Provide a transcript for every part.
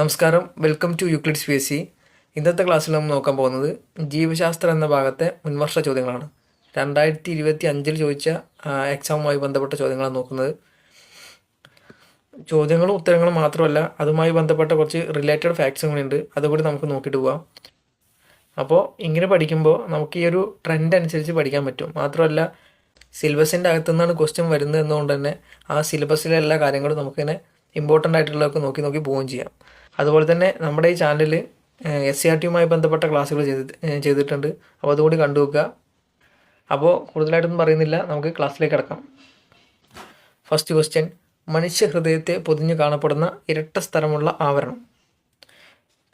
നമസ്കാരം. Welcome to Euclids P S C ഇന്നത്തെ ക്ലാസ്സിൽ നമ്മൾ നോക്കാൻ പോകുന്നത് ജീവശാസ്ത്രം എന്ന ഭാഗത്തെ മുൻവർഷ ചോദ്യങ്ങളാണ്. രണ്ടായിരത്തി ഇരുപത്തി അഞ്ചിൽ ചോദിച്ച എക്സാമുമായി ബന്ധപ്പെട്ട ചോദ്യങ്ങളാണ് നോക്കുന്നത്. ചോദ്യങ്ങളും ഉത്തരങ്ങളും മാത്രമല്ല അതുമായി ബന്ധപ്പെട്ട കുറച്ച് റിലേറ്റഡ് ഫാക്ട്സും കൂടി ഉണ്ട് അതുകൂടി നമുക്ക് നോക്കിയിട്ട് പോവാം. അപ്പോൾ ഇങ്ങനെ പഠിക്കുമ്പോൾ നമുക്ക് ഈ ഒരു ട്രെൻഡ് അനുസരിച്ച് പഠിക്കാൻ പറ്റും. മാത്രമല്ല സിലബസിന്റെ അകത്തു നിന്നാണ് ക്വസ്റ്റ്യൻ വരുന്നത് എന്നതുകൊണ്ട് തന്നെ ആ സിലബസിലെ എല്ലാ കാര്യങ്ങളും നമുക്കിങ്ങനെ ഇമ്പോർട്ടന്റ് ആയിട്ടുള്ളതൊക്കെ നോക്കി നോക്കി പോവുകയും ചെയ്യാം. അതുപോലെ തന്നെ നമ്മുടെ ഈ ചാനലിൽ എസ് സി ആർ ടിയുമായി ബന്ധപ്പെട്ട ക്ലാസ്സുകൾ ചെയ്ത് ചെയ്തിട്ടുണ്ട്. അപ്പോൾ അതുകൂടി കണ്ടു വെക്കുക അപ്പോൾ കൂടുതലായിട്ടൊന്നും പറയുന്നില്ല. നമുക്ക് ക്ലാസ്സിലേക്ക് കിടക്കാം. ഫസ്റ്റ് ക്വസ്റ്റ്യൻ മനുഷ്യ ഹൃദയത്തെ പൊതിഞ്ഞു കാണപ്പെടുന്ന ഇരട്ട സ്ഥലമുള്ള ആവരണം.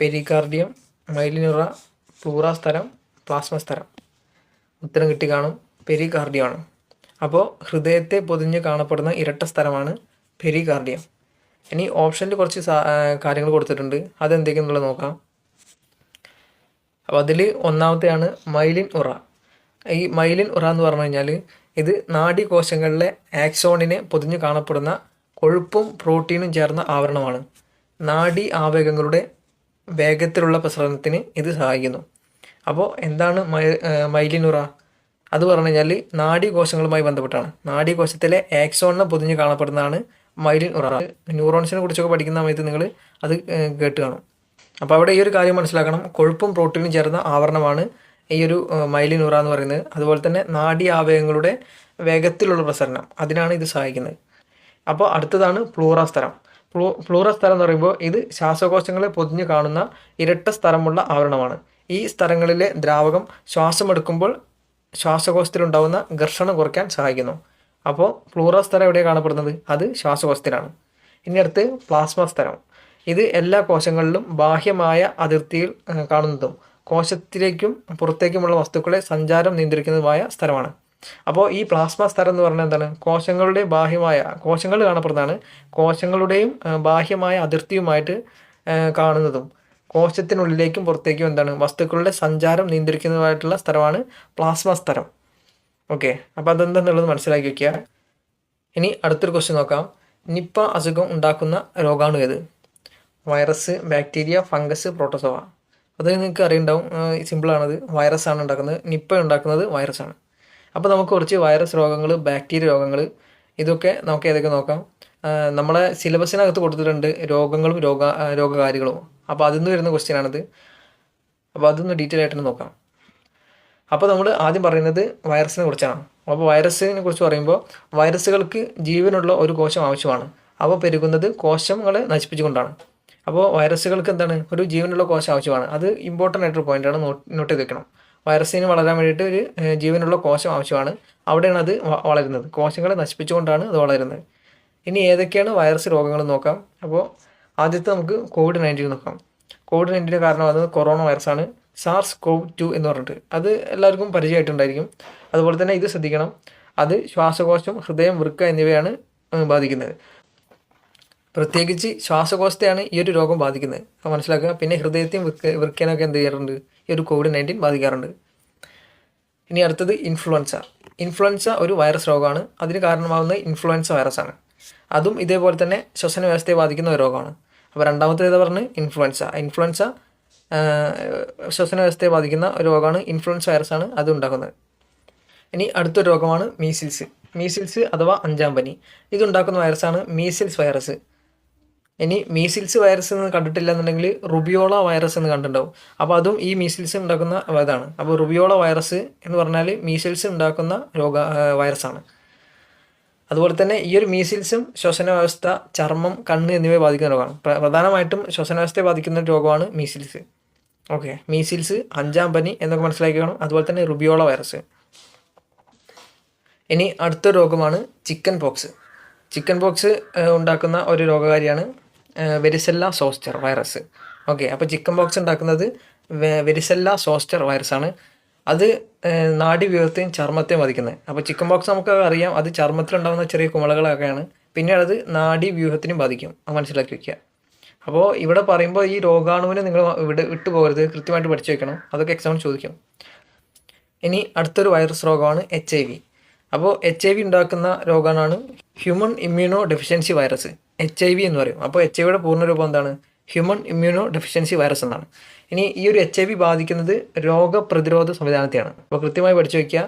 പെരികാർഡിയം മൈലിനുറ പ്ലൂറ സ്ഥലം പ്ലാസ്മ സ്ഥലം. ഉത്തരം കിട്ടി കാണും. പെരികാർഡിയമാണ് അപ്പോൾ ഹൃദയത്തെ പൊതിഞ്ഞ് കാണപ്പെടുന്ന ഇരട്ട സ്ഥലമാണ് പെരികാർഡിയം. ഇനി ഓപ്ഷനിൽ കുറച്ച് കാര്യങ്ങൾ കൊടുത്തിട്ടുണ്ട്. അതെന്തൊക്കെയെന്നുള്ളത് നോക്കാം. അപ്പോൾ അതിൽ ഒന്നാമത്തെയാണ് മൈലിൻ ഉറ. ഈ മൈലിൻ ഉറ എന്ന് പറഞ്ഞു കഴിഞ്ഞാൽ ഇത് നാഡീകോശങ്ങളിലെ ആക്സോണിനെ പൊതിഞ്ഞു കാണപ്പെടുന്ന കൊഴുപ്പും പ്രോട്ടീനും ചേർന്ന ആവരണമാണ്. നാഡി ആവേഗങ്ങളുടെ വേഗത്തിലുള്ള പ്രസരണത്തിന് ഇത് സഹായിക്കുന്നു. അപ്പോൾ എന്താണ് മൈലിൻ ഉറ? അത് പറഞ്ഞു കഴിഞ്ഞാൽ നാഡീകോശങ്ങളുമായി ബന്ധപ്പെട്ടാണ്. നാഡീകോശത്തിലെ ആക്സോണിനെ പൊതിഞ്ഞ് കാണപ്പെടുന്നതാണ് മൈലിൻ ന്യൂറോൺസിനെ കുറിച്ചൊക്കെ പഠിക്കുന്ന സമയത്ത് നിങ്ങൾ അത് കേട്ട് കാണും. അപ്പോൾ അവിടെ ഈ ഒരു കാര്യം മനസ്സിലാക്കണം. കൊഴുപ്പും പ്രോട്ടീനും ചേർന്ന ആവരണമാണ് ഈ ഒരു ഉറ എന്ന് പറയുന്നത്. അതുപോലെ തന്നെ നാഡി ആവയവങ്ങളുടെ വേഗത്തിലുള്ള പ്രസരണം. അതിനാണ് ഇത് സഹായിക്കുന്നത്. അപ്പോൾ അടുത്തതാണ് പ്ലൂറ സ്ഥലം. പ്ലൂ പ്ലൂറ സ്ഥലം എന്ന് പറയുമ്പോൾ ഇത് ശ്വാസകോശങ്ങളെ പൊതിഞ്ഞു കാണുന്ന ഇരട്ട സ്ഥലമുള്ള ആവരണമാണ്. ഈ സ്ഥലങ്ങളിലെ ദ്രാവകം ശ്വാസമെടുക്കുമ്പോൾ ശ്വാസകോശത്തിലുണ്ടാവുന്ന ഘർഷണം കുറയ്ക്കാൻ സഹായിക്കുന്നു. അപ്പോൾ ഫ്ലൂറോ സ്ഥലം എവിടെയാണ് കാണപ്പെടുന്നത്? അത് ശ്വാസകോശത്തിലാണ്. ഇനി അടുത്ത് പ്ലാസ്മ സ്ഥലം. ഇത് എല്ലാ കോശങ്ങളിലും ബാഹ്യമായ അതിർത്തിയിൽ കാണുന്നതും കോശത്തിലേക്കും പുറത്തേക്കുമുള്ള വസ്തുക്കളെ സഞ്ചാരം നിയന്ത്രിക്കുന്നതുമായ സ്ഥലമാണ്. അപ്പോൾ ഈ പ്ലാസ്മ സ്ഥലം എന്ന് പറഞ്ഞാൽ എന്താണ്? കോശങ്ങളുടെ ബാഹ്യമായ കോശങ്ങൾ കാണപ്പെടുന്നതാണ്. കോശങ്ങളുടെയും ബാഹ്യമായ അതിർത്തിയുമായിട്ട് കാണുന്നതും കോശത്തിനുള്ളിലേക്കും പുറത്തേക്കും എന്താണ്? വസ്തുക്കളുടെ സഞ്ചാരം നിയന്ത്രിക്കുന്നതുമായിട്ടുള്ള സ്ഥലമാണ് പ്ലാസ്മ സ്ഥലം. ഓക്കെ അപ്പോൾ അതെന്താന്നുള്ളത് മനസ്സിലാക്കി വയ്ക്കുക ഇനി അടുത്തൊരു ക്വസ്റ്റ്യൻ നോക്കാം. നിപ്പ അസുഖം ഉണ്ടാക്കുന്ന രോഗമാണ് ഏത്? വൈറസ് ബാക്ടീരിയ ഫംഗസ് പ്രോട്ടോസോവ അത് നിങ്ങൾക്ക് അറിയുണ്ടാവും. സിമ്പിളാണത് വൈറസാണ് ഉണ്ടാക്കുന്നത്. നിപ്പ ഉണ്ടാക്കുന്നത് വൈറസാണ് അപ്പോൾ നമുക്ക് കുറച്ച് വൈറസ് രോഗങ്ങൾ ബാക്ടീരിയ രോഗങ്ങൾ ഇതൊക്കെ നമുക്ക് ഏതൊക്കെ നോക്കാം. നമ്മളെ സിലബസിനകത്ത് കൊടുത്തിട്ടുണ്ട് രോഗങ്ങളും രോഗ രോഗകാരികളും. അപ്പോൾ അതിൽ നിന്ന് വരുന്ന ക്വസ്റ്റ്യൻ ആണിത്. അപ്പോൾ അതൊന്ന് ഡീറ്റെയിൽ ആയിട്ടൊന്ന് നോക്കാം. അപ്പോൾ നമ്മൾ ആദ്യം പറയുന്നത് വൈറസിനെ കുറിച്ചാണ്. അപ്പോൾ വൈറസിനെ കുറിച്ച് പറയുമ്പോൾ വൈറസുകൾക്ക് ജീവനുള്ള ഒരു കോശം ആവശ്യമാണ്. അവ പെരുകുന്നത് കോശങ്ങളെ നശിപ്പിച്ചുകൊണ്ടാണ്. അപ്പോൾ വൈറസുകൾക്ക് എന്താണ്? ഒരു ജീവനുള്ള കോശം ആവശ്യമാണ്. അത് ഇമ്പോർട്ടന്റ് ആയിട്ടൊരു പോയിന്റാണ് നോട്ട് ചെയ്ത് വെക്കണം. വൈറസിന് വളരാൻ വേണ്ടിയിട്ട് ഒരു ജീവനുള്ള കോശം ആവശ്യമാണ്. അവിടെയാണ് അത് വളരുന്നത്. കോശങ്ങളെ നശിപ്പിച്ചുകൊണ്ടാണ് അത് വളരുന്നത്. ഇനി ഏതൊക്കെയാണ് വൈറസ് രോഗങ്ങൾ നോക്കാം. അപ്പോൾ ആദ്യത്തെ നമുക്ക് കോവിഡ് നയന്റീൻ നോക്കാം. കോവിഡ് നയന്റീന്റെ കാരണമാകുന്നത് കൊറോണ വൈറസാണ് സാർസ് കോവ് ടു എന്ന് പറഞ്ഞിട്ട്. അത് എല്ലാവർക്കും പരിചയമായിട്ടുണ്ടായിരിക്കും. അതുപോലെ തന്നെ ഇത് ശ്രദ്ധിക്കണം. അത് ശ്വാസകോശം ഹൃദയം വൃക്ക എന്നിവയാണ് ബാധിക്കുന്നത്. പ്രത്യേകിച്ച് ശ്വാസകോശത്തെയാണ് ഈ ഒരു രോഗം ബാധിക്കുന്നത്. അപ്പോൾ മനസ്സിലാക്കുക. പിന്നെ ഹൃദയത്തെയും വൃക്ക വൃക്കേനൊക്കെ എന്ത് ചെയ്യാറുണ്ട്? ഈ ഒരു കോവിഡ് നയന്റീൻ ബാധിക്കാറുണ്ട്. ഇനി അടുത്തത് ഇൻഫ്ലുവൻസ. ഇൻഫ്ലുവൻസ ഒരു വൈറസ് രോഗമാണ്. അതിന് കാരണമാകുന്നത് ഇൻഫ്ലുവൻസ വൈറസാണ്. അതും ഇതേപോലെ തന്നെ ശ്വസന വ്യവസ്ഥയെ ബാധിക്കുന്ന ഒരു രോഗമാണ്. അപ്പോൾ രണ്ടാമത്തേത് പറഞ്ഞ് ഇൻഫ്ലുവൻസ. ഇൻഫ്ലുവൻസ ശ്വസന വ്യവസ്ഥയെ ബാധിക്കുന്ന രോഗമാണ് വൈറസ് ആണ് അത് ഉണ്ടാക്കുന്നത്. ഇനി അടുത്ത രോഗമാണ് മീസിൽസ് മീസിൽസ് അഥവാ അഞ്ചാം പനി. ഇതുണ്ടാക്കുന്ന വൈറസാണ് മീസിൽസ് വൈറസ് ഇനി മീസിൽസ് വൈറസ് എന്ന് കണ്ടിട്ടില്ല എന്നുണ്ടെങ്കിൽ റുബിയോള വൈറസ് എന്ന് കണ്ടിട്ടുണ്ടാവും. അപ്പോൾ അതും ഈ മീസിൽസ് ഉണ്ടാക്കുന്ന ഇതാണ്. അപ്പോൾ റുബിയോള വൈറസ് എന്ന് പറഞ്ഞാൽ മീസിൽസ് ഉണ്ടാക്കുന്ന രോഗ വൈറസാണ് അതുപോലെ തന്നെ ഈ ഒരു മീസിൽസും ശ്വസന വ്യവസ്ഥ ചർമ്മം കണ്ണ് എന്നിവയെ ബാധിക്കുന്ന രോഗമാണ്. പ്രധാനമായിട്ടും ശ്വസന വ്യവസ്ഥയെ ബാധിക്കുന്ന രോഗമാണ് മീസിൽസ് ഓക്കെ മീസിൽസ് അഞ്ചാം പനി എന്നൊക്കെ മനസ്സിലാക്കി കാണും അതുപോലെ തന്നെ റുബിയോള വൈറസ് ഇനി അടുത്ത രോഗമാണ് ചിക്കൻ പോക്സ് ചിക്കൻ പോക്സ് ഉണ്ടാക്കുന്ന ഒരു രോഗകാരിയാണ് വെരിസെല്ല സോസ്റ്റർ വൈറസ് ഓക്കെ അപ്പോൾ ചിക്കൻ പോക്സ് ഉണ്ടാക്കുന്നത് വെരിസെല്ല സോസ്റ്റർ വൈറസാണ് അത് നാഡീവ്യൂഹത്തെയും ചർമ്മത്തെയും ബാധിക്കുന്നത്. അപ്പോൾ ചിക്കൻ പോക്സ് നമുക്ക് അറിയാം. അത് ചർമ്മത്തിലുണ്ടാകുന്ന ചെറിയ കുമളകളൊക്കെയാണ്. പിന്നീട് അത് നാഡീവ്യൂഹത്തിനും ബാധിക്കും. അത് മനസ്സിലാക്കി വെക്കുക. അപ്പോൾ ഇവിടെ പറയുമ്പോൾ ഈ രോഗാണുവിനെ നിങ്ങൾ ഇവിടെ വിട്ടു പോകരുത് കൃത്യമായിട്ട് പഠിച്ചു വെക്കണം. അതൊക്കെ എക്സാമിന് ചോദിക്കും. ഇനി അടുത്തൊരു വൈറസ് രോഗമാണ് എച്ച് ഐ വി അപ്പോൾ എച്ച് ഐ വി ഉണ്ടാക്കുന്ന രോഗമാണ് human immunodeficiency virus H I V എന്ന് പറയും. അപ്പോൾ എച്ച് ഐ വിയുടെ പൂർണരൂപം എന്താണ്? ഹ്യൂമൻ ഇമ്മ്യൂണോ ഡെഫിഷ്യൻസി വൈറസ് എന്നാണ്. ഇനി ഈ ഒരു എച്ച് ഐ വി ബാധിക്കുന്നത് രോഗപ്രതിരോധ സംവിധാനത്തെയാണ്. അപ്പോൾ കൃത്യമായി പഠിച്ചു വയ്ക്കുക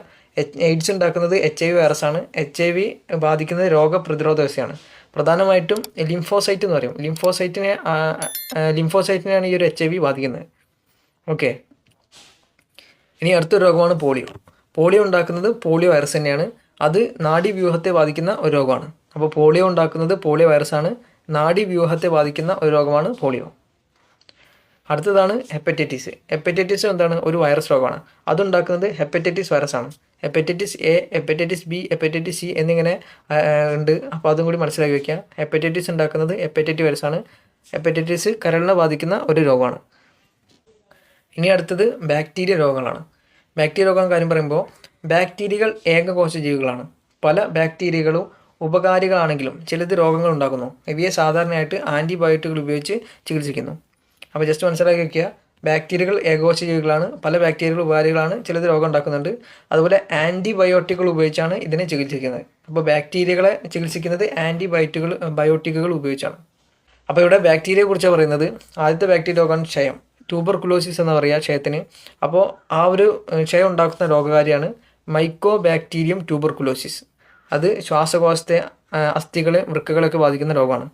എയ്ഡ്സ് ഉണ്ടാക്കുന്നത് എച്ച് ഐ വി ആണ്. എച്ച് ഐ വി ബാധിക്കുന്നത് രോഗപ്രതിരോധ വ്യവസ്ഥയാണ്. പ്രധാനമായിട്ടും ലിംഫോസൈറ്റ് എന്ന് പറയും. ലിംഫോസൈറ്റിനെ ലിംഫോസൈറ്റിനെയാണ് ഈ ഒരു എച്ച് ഐ വി ബാധിക്കുന്നത്. ഓക്കെ ഇനി അടുത്തൊരു രോഗമാണ് പോളിയോ. പോളിയോ ഉണ്ടാക്കുന്നത് പോളിയോ വൈറസ് തന്നെയാണ്. അത് നാഡീവ്യൂഹത്തെ ബാധിക്കുന്ന ഒരു രോഗമാണ്. അപ്പോൾ പോളിയോ ഉണ്ടാക്കുന്നത് പോളിയോ വൈറസാണ്. നാഡീവ്യൂഹത്തെ ബാധിക്കുന്ന ഒരു രോഗമാണ് പോളിയോ. അടുത്തതാണ് ഹെപ്പറ്റൈറ്റിസ് ഹെപ്പറ്റൈറ്റിസ് എന്താണ്? ഒരു വൈറസ് രോഗമാണ്. അതുണ്ടാക്കുന്നത് ഹെപ്പറ്റൈറ്റിസ് വൈറസ് ആണ്. Hepatitis A hepatitis B hepatitis C എന്നിങ്ങനെ ഉണ്ട്. അപ്പോൾ അതും കൂടി മനസ്സിലാക്കി വയ്ക്കുക ഹെപ്പറ്റൈറ്റിസ് ഉണ്ടാക്കുന്നത് ഹെപ്പറ്റൈറ്റിസ് ആണ്. ഹെപ്പറ്റൈറ്റിസ് കരളിനെ ബാധിക്കുന്ന ഒരു രോഗമാണ്. ഇനി അടുത്തത് ബാക്ടീരിയ രോഗങ്ങളാണ്. ബാക്ടീരിയ രോഗം കാര്യം പറയുമ്പോൾ ബാക്ടീരിയകൾ ഏകകോശ ജീവികളാണ് പല ബാക്ടീരിയകളും ഉപകാരികളാണെങ്കിലും ചിലത് രോഗങ്ങൾ ഉണ്ടാക്കുന്നു. ഇവയെ സാധാരണയായിട്ട് ആന്റിബയോട്ടിക്കുകൾ ഉപയോഗിച്ച് ചികിത്സിക്കുന്നു. അപ്പോൾ ജസ്റ്റ് മനസ്സിലാക്കി വയ്ക്കുക ബാക്ടീരിയകൾ ഏകോശ ജീവികളാണ് പല ബാക്ടീരിയകൾ ഉപകാരികളാണ് ചിലത് രോഗം ഉണ്ടാക്കുന്നുണ്ട് അതുപോലെ ആന്റിബയോട്ടിക്കുകൾ ഉപയോഗിച്ചാണ് ഇതിനെ ചികിത്സിക്കുന്നത്. അപ്പോൾ ബാക്ടീരിയകളെ ചികിത്സിക്കുന്നത് ആന്റിബയോട്ടിക്കുകൾ ബയോട്ടിക്കുകൾ ഉപയോഗിച്ചാണ്. അപ്പോൾ ഇവിടെ ബാക്ടീരിയയെ കുറിച്ചാണ് പറയുന്നത് ആദ്യത്തെ ബാക്ടീരിയ രോഗമാണ് ക്ഷയം. ട്യൂബർകുലോസിസ് എന്ന് പറയുക ക്ഷയത്തിന്. അപ്പോൾ ആ ഒരു ക്ഷയം ഉണ്ടാക്കുന്ന രോഗകാരിയാണ് മൈക്കോ ബാക്ടീരിയം ട്യൂബർകുലോസിസ് അത് ശ്വാസകോശത്തെ അസ്ഥികളെ വൃക്കകളൊക്കെ ബാധിക്കുന്ന രോഗമാണ്.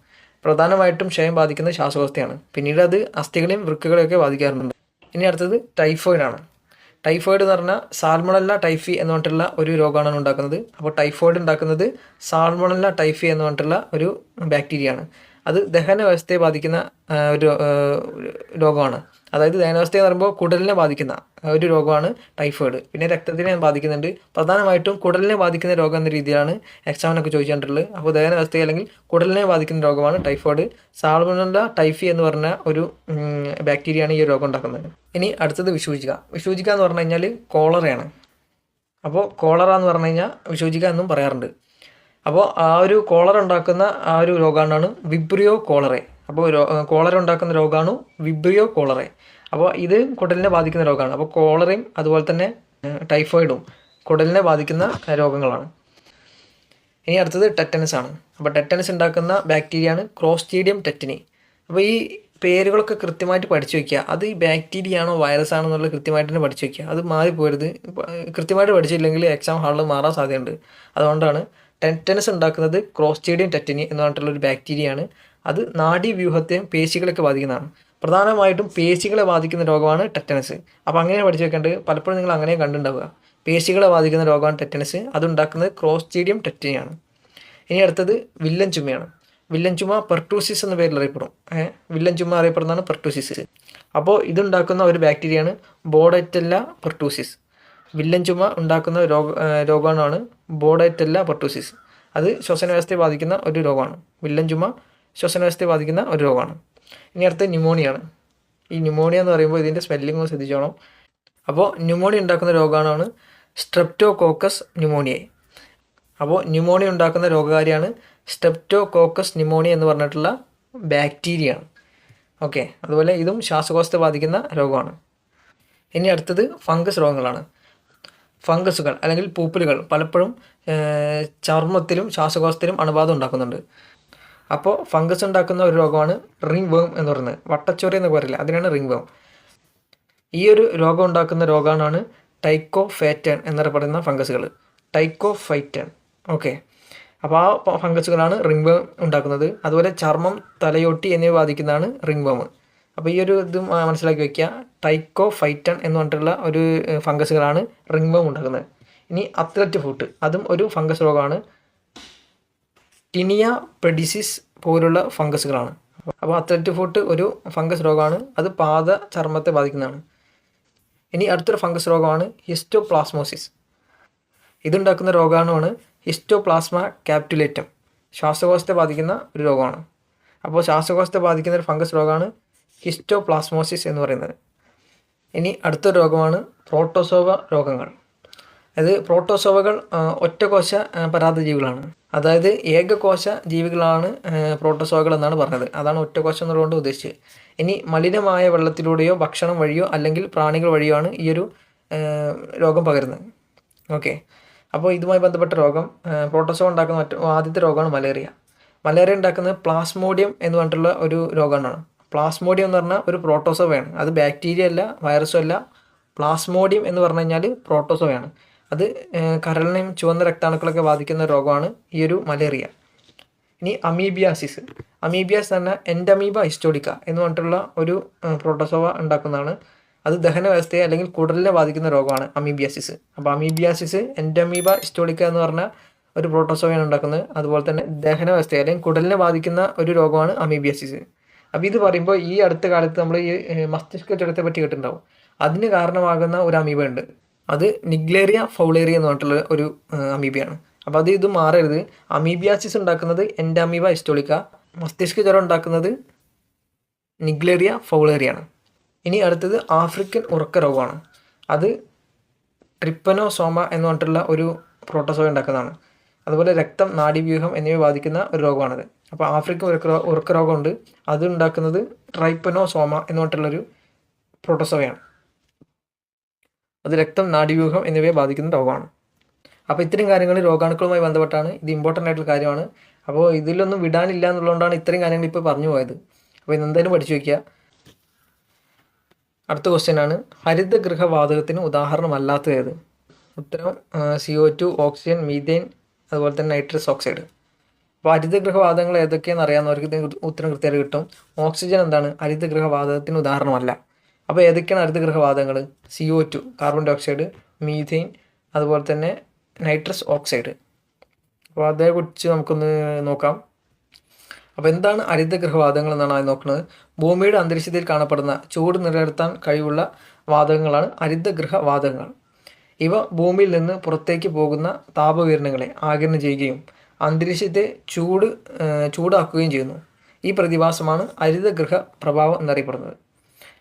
പ്രധാനമായിട്ടും ക്ഷയം ബാധിക്കുന്ന ശ്വാസകോസ്ഥയാണ് പിന്നീട് അത് അസ്ഥികളെയും വൃക്കകളെയൊക്കെ ബാധിക്കാറുണ്ട്. ഇനി അടുത്തത് ടൈഫോയിഡ് ആണ് ടൈഫോയിഡ് എന്ന് പറഞ്ഞാൽ സാൽമണല്ല ടൈഫി എന്ന് പറഞ്ഞിട്ടുള്ള ഒരു രോഗമാണ് ഉണ്ടാക്കുന്നത്. അപ്പോൾ ടൈഫോയിഡ് ഉണ്ടാക്കുന്നത് സാൽമണല്ല ടൈഫി എന്ന് പറഞ്ഞിട്ടുള്ള ഒരു ബാക്ടീരിയയാണ്. അത് ദഹന വ്യവസ്ഥയെ ബാധിക്കുന്ന ഒരു രോഗമാണ്. അതായത് ദയനാവസ്ഥ എന്ന് പറയുമ്പോൾ കുടലിനെ ബാധിക്കുന്ന ഒരു രോഗമാണ് ടൈഫോയിഡ്. പിന്നെ രക്തത്തിനെ ബാധിക്കുന്നുണ്ട്. പ്രധാനമായിട്ടും കുടലിനെ ബാധിക്കുന്ന രോഗം എന്ന രീതിയിലാണ് എക്സാമിനൊക്കെ ചോദിച്ചിട്ടുള്ളത് അപ്പോൾ ദയനാവസ്ഥ അല്ലെങ്കിൽ കുടലിനെ ബാധിക്കുന്ന രോഗമാണ് ടൈഫോയിഡ്. സാൽമണല്ല ടൈഫി എന്ന് പറഞ്ഞ ഒരു ബാക്ടീരിയയാണ് ഈ രോഗം ഉണ്ടാക്കുന്നത്. ഇനി അടുത്തത് വിഷൂചിക വിഷൂചിക എന്ന് പറഞ്ഞു കഴിഞ്ഞാൽ കോളറയാണ്. അപ്പോൾ കോളറ എന്ന് പറഞ്ഞു കഴിഞ്ഞാൽ വിഷൂചിക എന്നും പറയാറുണ്ട്. അപ്പോൾ ആ ഒരു കോളറ ഉണ്ടാക്കുന്ന ആ ഒരു രോഗമാണ് വിബ്രിയോ കോളറെ. അപ്പോൾ കോളറ ഉണ്ടാക്കുന്ന രോഗമാണ് വിബ്രിയോ കോളറെ. അപ്പോൾ ഇത് കുടലിനെ ബാധിക്കുന്ന രോഗമാണ്. അപ്പോൾ കോളറയും അതുപോലെ തന്നെ ടൈഫോയിഡും കുടലിനെ ബാധിക്കുന്ന രോഗങ്ങളാണ്. ഇനി അടുത്തത് ടെറ്റനസ് ആണ്. അപ്പോൾ ടെറ്റനസ് ഉണ്ടാക്കുന്ന ബാക്ടീരിയയാണ് ക്രോസ്റ്റീഡിയം ടെറ്റനി. അപ്പോൾ ഈ പേരുകളൊക്കെ കൃത്യമായിട്ട് പഠിച്ചു വയ്ക്കുക അത് ഈ ബാക്ടീരിയ ആണോ വൈറസ് ആണോ എന്നുള്ളത് കൃത്യമായിട്ട് തന്നെ പഠിച്ചു വയ്ക്കുക അത് മാറിപ്പോരുത്. കൃത്യമായിട്ട് പഠിച്ചില്ലെങ്കിൽ എക്സാം ഹാളിൽ മാറാൻ സാധ്യതയുണ്ട്. അതുകൊണ്ടാണ് ടെറ്റനസ് ഉണ്ടാക്കുന്നത് ക്രോസ്റ്റീഡിയം ടെറ്റനി എന്ന് പറഞ്ഞിട്ടുള്ള ഒരു ബാക്ടീരിയയാണ്. അത് നാഡീവ്യൂഹത്തെയും പേശികളൊക്കെ ബാധിക്കുന്നതാണ്. പ്രധാനമായിട്ടും പേശികളെ ബാധിക്കുന്ന രോഗമാണ് ടെറ്റനസ് അപ്പോൾ അങ്ങനെ പഠിച്ചു വെക്കേണ്ടത് പലപ്പോഴും നിങ്ങൾ അങ്ങനെ കണ്ടുണ്ടാവുക. പേശികളെ ബാധിക്കുന്ന രോഗമാണ് ടെറ്റനസ് അതുണ്ടാക്കുന്നത് ക്രോസ്റ്റീഡിയം ടെറ്റനിയാണ് ഇനി അടുത്തത് വില്ലൻ ചുമയാണ് വില്ലൻ ചുമ പെർട്ടൂസിസ് എന്ന പേരിൽ അറിയപ്പെടും. ഏഹ് വില്ലൻ ചുമ അറിയപ്പെടുന്നതാണ് പെർട്ടൂസിസ് അപ്പോൾ ഇതുണ്ടാക്കുന്ന ഒരു ബാക്ടീരിയയാണ് ബോഡറ്റല്ല പെർട്ടൂസിസ് വില്ലൻ ചുമ ഉണ്ടാക്കുന്ന രോഗ രോഗമാണ് ബോഡറ്റല്ല പെർട്ടൂസിസ് അത് ശ്വസന വ്യവസ്ഥയെ ബാധിക്കുന്ന ഒരു രോഗമാണ്. വില്ലൻ ചുമ ശ്വസന വ്യവസ്ഥയെ ബാധിക്കുന്ന ഒരു രോഗമാണ്. ഇനി അടുത്ത ന്യൂമോണിയാണ് ഈ ന്യൂമോണിയ എന്ന് പറയുമ്പോൾ ഇതിന്റെ സ്പെല്ലിംഗ് ഒന്ന് ശ്രദ്ധിച്ചോണം. അപ്പോൾ ന്യൂമോണിയ ഉണ്ടാക്കുന്ന രോഗമാണ് സ്ട്രെപ്റ്റോകോക്കസ് ന്യൂമോണിയെ അപ്പോൾ ന്യൂമോണിയ ഉണ്ടാക്കുന്ന രോഗകാരിയാണ് സ്ട്രെപ്റ്റോകോക്കസ് ന്യൂമോണിയ എന്ന് പറഞ്ഞിട്ടുള്ള ബാക്ടീരിയ ആണ്. ഓക്കെ അതുപോലെ ഇതും ശ്വാസകോശത്തെ ബാധിക്കുന്ന രോഗമാണ്. ഇനി അടുത്തത് ഫംഗസ് രോഗങ്ങളാണ്. ഫംഗസുകൾ അല്ലെങ്കിൽ പൂപ്പലുകൾ പലപ്പോഴും ചർമ്മത്തിലും ശ്വാസകോശത്തിലും അണുബാധ ഉണ്ടാക്കുന്നുണ്ട്. അപ്പോൾ ഫംഗസ് ഉണ്ടാക്കുന്ന ഒരു രോഗമാണ് റിംഗ് വേം എന്ന് പറയുന്നത്. വട്ടച്ചോറി എന്ന് പറയില്ല അതിനാണ് റിംഗ് വേം. ഈ ഒരു രോഗം ഉണ്ടാക്കുന്ന രോഗമാണ് ടൈക്കോ ഫേറ്റൻ എന്നറിയപ്പെടുന്ന ഫംഗസുകൾ. Trichophyton okay. അപ്പോൾ ആ ഫംഗസുകളാണ് റിംഗ് വേം ഉണ്ടാക്കുന്നത്. അതുപോലെ ചർമ്മം തലയോട്ടി എന്നിവ ബാധിക്കുന്നതാണ് റിംഗ് വേം. അപ്പോൾ ഈ ഒരു ഇത് മനസ്സിലാക്കി വെക്കുക ടൈക്കോ ഫൈറ്റൺ എന്ന് പറഞ്ഞിട്ടുള്ള ഒരു ഫംഗസുകളാണ് റിംഗ് വേം ഉണ്ടാക്കുന്നത്. ഇനി അത്ലറ്റ് ഫുട്ട്. അതും ഒരു ഫംഗസ് രോഗമാണ് ടിനിയ പെഡിസിസ് പോലുള്ള ഫംഗസുകളാണ്. അപ്പോൾ അത്ലറ്റ് ഫുട്ട് ഒരു ഫംഗസ് രോഗമാണ്. അത് പാദ ചർമ്മത്തെ ബാധിക്കുന്നതാണ്. ഇനി അടുത്തൊരു ഫംഗസ് രോഗമാണ് ഹിസ്റ്റോപ്ലാസ്മോസിസ് ഇതുണ്ടാക്കുന്ന രോഗമാണ് ഹിസ്റ്റോപ്ലാസ്മ ക്യാപ്റ്റുലേറ്റം ശ്വാസകോശത്തെ ബാധിക്കുന്ന ഒരു രോഗമാണ്. അപ്പോൾ ശ്വാസകോശത്തെ ബാധിക്കുന്ന ഒരു ഫംഗസ് രോഗമാണ് ഹിസ്റ്റോപ്ലാസ്മോസിസ് എന്ന് പറയുന്നത്. ഇനി അടുത്തൊരു രോഗമാണ് പ്രോട്ടോസോവ രോഗങ്ങൾ. അത് പ്രോട്ടോസോവകൾ ഒറ്റകോശ പരാതജീവികളാണ്. അതായത് ഏകകോശ ജീവികളാണ് പ്രോട്ടോസോകൾ എന്നാണ് പറഞ്ഞത്. അതാണ് ഒറ്റകോശം എന്നുള്ളതുകൊണ്ട് ഉദ്ദേശിച്ചത്. ഇനി മലിനമായ വെള്ളത്തിലൂടെയോ ഭക്ഷണം വഴിയോ അല്ലെങ്കിൽ പ്രാണികൾ വഴിയോ ആണ് ഈ ഒരു രോഗം പകരുന്നത്. ഓക്കെ. അപ്പോൾ ഇതുമായി ബന്ധപ്പെട്ട രോഗം പ്രോട്ടോസോ ഉണ്ടാക്കുന്ന മറ്റു ആദ്യത്തെ രോഗമാണ് മലേറിയ. മലേറിയ ഉണ്ടാക്കുന്നത് പ്ലാസ്മോഡിയം എന്ന് പറഞ്ഞിട്ടുള്ള ഒരു രോഗമാണ്. പ്ലാസ്മോഡിയം എന്ന് പറഞ്ഞാൽ ഒരു പ്രോട്ടോസോവയാണ്. അത് ബാക്ടീരിയ അല്ല വൈറസും അല്ല. പ്ലാസ്മോഡിയം എന്ന് പറഞ്ഞു കഴിഞ്ഞാൽ പ്രോട്ടോസോവയാണ്. അത് കരളിനെയും ചുവന്ന രക്താണുക്കളൊക്കെ ബാധിക്കുന്ന രോഗമാണ് ഈ ഒരു മലേറിയ. ഇനി അമീബിയാസിസ്. അമീബിയാസ് തന്നെ എൻഡമീബ ഹിസ്റ്റോഡിക്ക എന്ന് പറഞ്ഞിട്ടുള്ള ഒരു പ്രോട്ടോസോവ ഉണ്ടാക്കുന്നതാണ്. അത് ദഹന വ്യവസ്ഥയെ അല്ലെങ്കിൽ കുടലിനെ ബാധിക്കുന്ന രോഗമാണ് അമീബിയാസിസ്. അപ്പോൾ അമീബിയാസിസ് എൻഡമീബ ഹിസ്റ്റോഡിക്ക എന്ന് പറഞ്ഞാൽ ഒരു പ്രോട്ടോസോവയാണ് ഉണ്ടാക്കുന്നത്. അതുപോലെ തന്നെ ദഹന വ്യവസ്ഥയെ അല്ലെങ്കിൽ കുടലിനെ ബാധിക്കുന്ന ഒരു രോഗമാണ് അമീബിയാസിസ്. അപ്പോൾ ഇത് പറയുമ്പോൾ ഈ അടുത്ത കാലത്ത് നമ്മൾ ഈ മസ്തിഷ്ക ജ്വരത്തെ പറ്റി കേട്ടിട്ടുണ്ടാവും. അതിന് കാരണമാകുന്ന ഒരു അമീബ ഉണ്ട്. അത് നിഗ്ലേറിയ ഫൗളേറിയ എന്ന് പറഞ്ഞിട്ടുള്ള ഒരു അമീബിയാണ്. അപ്പോൾ അത് ഇത് മാറരുത്. അമീബിയാസിസ് ഉണ്ടാക്കുന്നത് എൻഡാമീബ ഹിസ്റ്റോളിക്ക. മസ്തിഷ്ക ജ്വരം ഉണ്ടാക്കുന്നത് നിഗ്ലേറിയ ഫൗളേറിയാണ് ഇനി അടുത്തത് ആഫ്രിക്കൻ ഉറക്ക രോഗമാണ്. അത് ട്രിപ്പനോസോമ എന്ന് പറഞ്ഞിട്ടുള്ള ഒരു പ്രോട്ടോസോയ ഉണ്ടാക്കുന്നതാണ്. അതുപോലെ രക്തം നാഡീവ്യൂഹം എന്നിവ ബാധിക്കുന്ന ഒരു രോഗമാണത്. അപ്പോൾ ആഫ്രിക്കൻ ഉറക്ക ഉറക്ക രോഗമുണ്ട്. അത് ഉണ്ടാക്കുന്നത് ട്രൈപ്പനോസോമ എന്ന് പറഞ്ഞിട്ടുള്ളൊരു പ്രോട്ടോസോവയാണ് അത് രക്തം നാഡീവ്യൂഹം എന്നിവയെ ബാധിക്കുന്ന രോഗമാണ്. അപ്പോൾ ഇത്തരം കാര്യങ്ങൾ രോഗാണുക്കളുമായി ബന്ധപ്പെട്ടാണ്. ഇത് ഇമ്പോർട്ടന്റ് ആയിട്ടുള്ള കാര്യമാണ്. അപ്പോൾ ഇതിലൊന്നും വിടാനില്ല എന്നുള്ളതുകൊണ്ടാണ് ഇത്രയും കാര്യങ്ങൾ ഇപ്പോൾ പറഞ്ഞു പോയത്. അപ്പോൾ ഇത് എന്തായാലും പഠിച്ചു വയ്ക്കുക. അടുത്ത ക്വസ്റ്റ്യൻ ആണ്. ഹരിതഗൃഹവാതകത്തിന് ഉദാഹരണമല്ലാത്തത് ഏത് ഉത്തരം C O two oxygen methane അതുപോലെ തന്നെ നൈട്രസ് ഓക്സൈഡ് അപ്പോൾ ഹരിതഗൃഹവാതകങ്ങൾ ഏതൊക്കെയാണെന്ന് അറിയാവുന്നവർക്ക് ഉത്തരം കൃത്യമായിട്ട് കിട്ടും. ഓക്സിജൻ എന്താണ്? ഹരിതഗൃഹവാതകത്തിന് ഉദാഹരണമല്ല. അപ്പോൾ ഏതൊക്കെയാണ് ഹരിതഗൃഹവാതകങ്ങൾ C O two carbon dioxide methane അതുപോലെ തന്നെ നൈട്രസ് ഓക്സൈഡ് അപ്പോൾ അതേക്കുറിച്ച് നമുക്കൊന്ന് നോക്കാം. അപ്പോൾ എന്താണ് ഹരിതഗൃഹവാതകങ്ങൾ എന്നാണ് ആദ്യം നോക്കുന്നത്. ഭൂമിയുടെ അന്തരീക്ഷത്തിൽ കാണപ്പെടുന്ന ചൂട് നിലനിർത്താൻ കഴിവുള്ള വാതകങ്ങളാണ് ഹരിതഗൃഹവാതകങ്ങൾ ഇവ ഭൂമിയിൽ നിന്ന് പുറത്തേക്ക് പോകുന്ന താപവീരണങ്ങളെ ആകിരണം ചെയ്യുകയും അന്തരീക്ഷത്തെ ചൂട് ചൂടാക്കുകയും ചെയ്യുന്നു. ഈ പ്രതിഭാസമാണ് ഹരിതഗൃഹ പ്രഭാവം എന്നറിയപ്പെടുന്നത്.